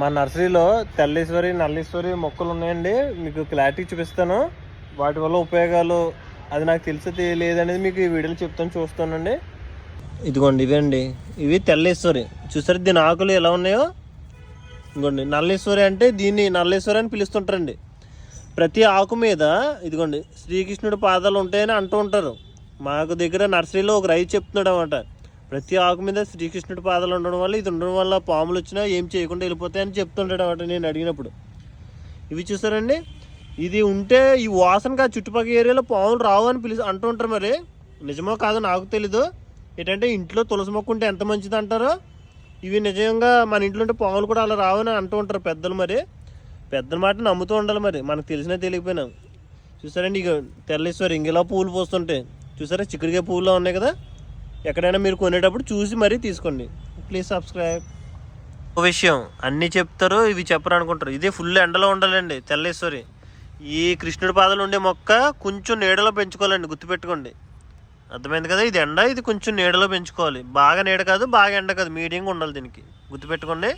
మా నర్సరీలో తెల్లేశ్వరి నల్లేశ్వరి మొక్కలు ఉన్నాయండి. మీకు క్లారిటీ చూపిస్తాను. వాటి వల్ల ఉపయోగాలు అది నాకు తెలిసి లేదనేది మీకు ఈ వీడియోలో చెప్తాను చూస్తానండి. ఇదిగోండి ఇవండి ఇవి తెల్లేశ్వరి. చూసారు దీని ఆకులు ఎలా ఉన్నాయో? ఇదిగోండి నల్లేశ్వరి అంటే దీన్ని నల్లేశ్వరి అని పిలుస్తుంటారండి. ప్రతి ఆకు మీద ఇదిగోండి శ్రీకృష్ణుడి పాదాలు ఉంటాయని అంటూ ఉంటారు. మాకు దగ్గర నర్సరీలో ఒక రైతు చెప్తున్నాడు అనమాట ప్రతి ఆకు మీద శ్రీకృష్ణుడి పాదాలు ఉండడం వల్ల ఇది ఉండడం వల్ల పాములు వచ్చినా ఏం చేయకుండా వెళ్ళిపోతాయని చెప్తుంటాడు అనమాట నేను అడిగినప్పుడు. ఇవి చూసారండి? ఇది ఉంటే ఈ వాసనకి ఆ చుట్టుపక్కల ఏరియాలో పాములు రావు అని పిలిచి అంటూ ఉంటారు మరి. నిజమో కాదో నాకు తెలీదు. ఏంటంటే ఇంట్లో తులసి మొక్క ఉంటే ఎంత మంచిది అంటారో? ఇవి నిజంగా మన ఇంట్లో ఉంటే పాములు కూడా అలా రావని అంటూ ఉంటారు పెద్దలు మరి. పెద్దల మాట నమ్ముతూ ఉండాలి మరి. మనకు తెలిసినా తెలియకపోయినా. చూసారండి ఇక తెల్లేశ్వరి ఇంకెలా పూలు పోస్తుంటే. చూసారా? చిక్కుడుగా పూలు ఉన్నాయి కదా? ఎక్కడైనా మీరు కొనేటప్పుడు చూసి మరీ తీసుకోండి. ప్లీజ్ సబ్స్క్రైబ్ ఒక విషయం అన్నీ చెప్తారు ఇవి చెప్పరు అనుకుంటారు. ఇదే ఫుల్ ఎండలో ఉండాలండి తెల్లేశ్వరి ఈ కృష్ణుడి పాదాలు ఉండే మొక్క కొంచెం నీడలో పెంచుకోవాలండి గుర్తుపెట్టుకోండి. అర్థమైంది కదా? ఇది ఎండ ఇది కొంచెం నీడలో పెంచుకోవాలి. బాగా నీడ కాదు బాగా ఎండ కాదు మీడియంగా ఉండాలి దీనికి. గుర్తుపెట్టుకోండి.